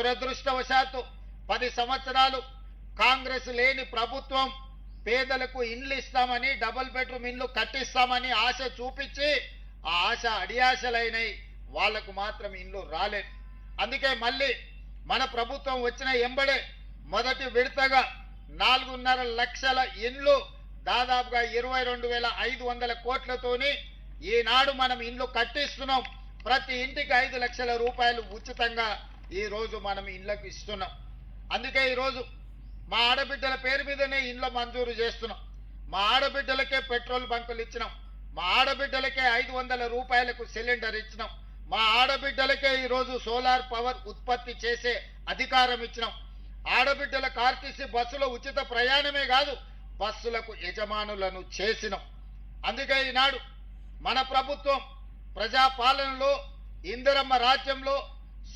దురదృష్టవశాత్తు పది సంవత్సరాలు కాంగ్రెస్ లేని ప్రభుత్వం పేదలకు ఇండ్లు ఇస్తామని డబుల్ బెడ్రూమ్ ఇండ్లు కట్టిస్తామని ఆశ చూపించి ఆ ఆశ అడియాశలైనవి వాళ్ళకు మాత్రం ఇండ్లు రాలేదు. అందుకే మళ్ళీ మన ప్రభుత్వం వచ్చిన ఎంబడే మొదటి విడతగా నాలుగున్నర లక్షల ఇండ్లు దాదాపుగా ఇరవై రెండు వేల ఐదు వందల కోట్లతోని ఈనాడు మనం ఇండ్లు కట్టిస్తున్నాం. ప్రతి ఇంటికి ఐదు లక్షల రూపాయలు ఉచితంగా ఈరోజు మనం ఇండ్లకు ఇస్తున్నాం. అందుకే ఈరోజు మా ఆడబిడ్డల పేరు మీదనే ఇండ్ల మంజూరు చేస్తున్నాం. మా ఆడబిడ్డలకే పెట్రోల్ బంకులు ఇచ్చినాం. మా ఆడబిడ్డలకే ఐదు వందల రూపాయలకు సిలిండర్ ఇచ్చినాం. మా ఆడబిడ్డలకే ఈరోజు సోలార్ పవర్ ఉత్పత్తి చేసే అధికారం ఇచ్చినాం. ఆడబిడ్డల కార్టీసీ బస్సులో ఉచిత ప్రయాణమే కాదు బస్సులకు యజమానులను చేసినాం. అందుకే ఈనాడు మన ప్రభుత్వం ప్రజాపాలనలో ఇందిరమ్మ రాజ్యంలో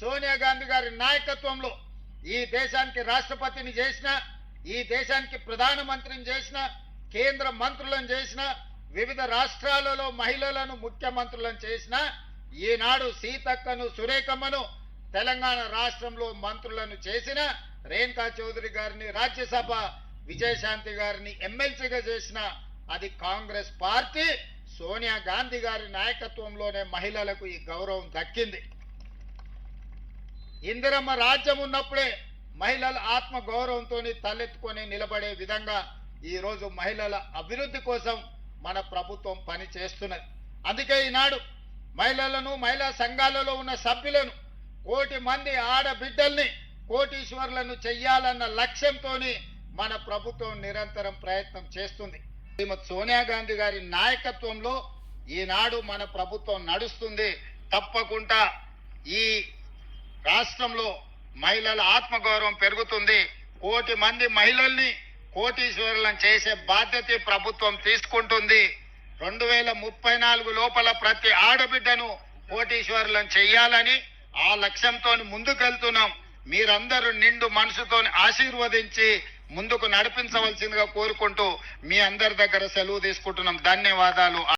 సోనియా గాంధీ గారి నాయకత్వంలో ఈ దేశానికి రాష్ట్రపతిని చేసిన ఈ దేశానికి ప్రధానమంత్రిని చేసిన కేంద్ర మంత్రులను చేసిన వివిధ రాష్ట్రాలలో మహిళలను ముఖ్యమంత్రులను చేసిన ఈనాడు సీతక్కను సురేఖమ్మను తెలంగాణ రాష్ట్రంలో మంత్రులను చేసిన రేణుకా చౌదరి గారిని రాజ్యసభ విజయశాంతి గారిని ఎమ్మెల్సీగా చేసిన అది కాంగ్రెస్ పార్టీ సోనియా గాంధీ గారి నాయకత్వంలోనే మహిళలకు ఈ గౌరవం దక్కింది. ఇందిరమ్మ రాజ్యం ఉన్నప్పుడే మహిళల ఆత్మ గౌరవంతో తలెత్తుకొని నిలబడే విధంగా ఈరోజు మహిళల అభివృద్ధి కోసం మన ప్రభుత్వం పని చేస్తున్నది. అందుకే ఈనాడు మహిళలను మహిళా సంఘాలలో ఉన్న సభ్యులను కోటి మంది ఆడబిడ్డల్ని కోటీశ్వర్లను చెయ్యాలన్న లక్ష్యంతో మన ప్రభుత్వం నిరంతరం ప్రయత్నం చేస్తుంది. శ్రీమతి సోనియా గాంధీ గారి నాయకత్వంలో ఈనాడు మన ప్రభుత్వం నడుస్తుంది. తప్పకుండా ఈ రాష్ట్రంలో మహిళల ఆత్మగౌరవం పెరుగుతుంది. కోటి మంది మహిళల్ని కోటీశ్వరులను చేసే బాధ్యత ప్రభుత్వం తీసుకుంటుంది. రెండు వేల ముప్పై నాలుగు లోపల ప్రతి ఆడబిడ్డను కోటీశ్వరులను చేయాలని ఆ లక్ష్యంతో ముందుకెళ్తున్నాం. మీరందరూ నిండు మనసుతో ఆశీర్వదించి ముందుకు నడిపించవలసిందిగా కోరుకుంటూ మీ అందరి దగ్గర సెలవు తీసుకుంటున్నాం. ధన్యవాదాలు.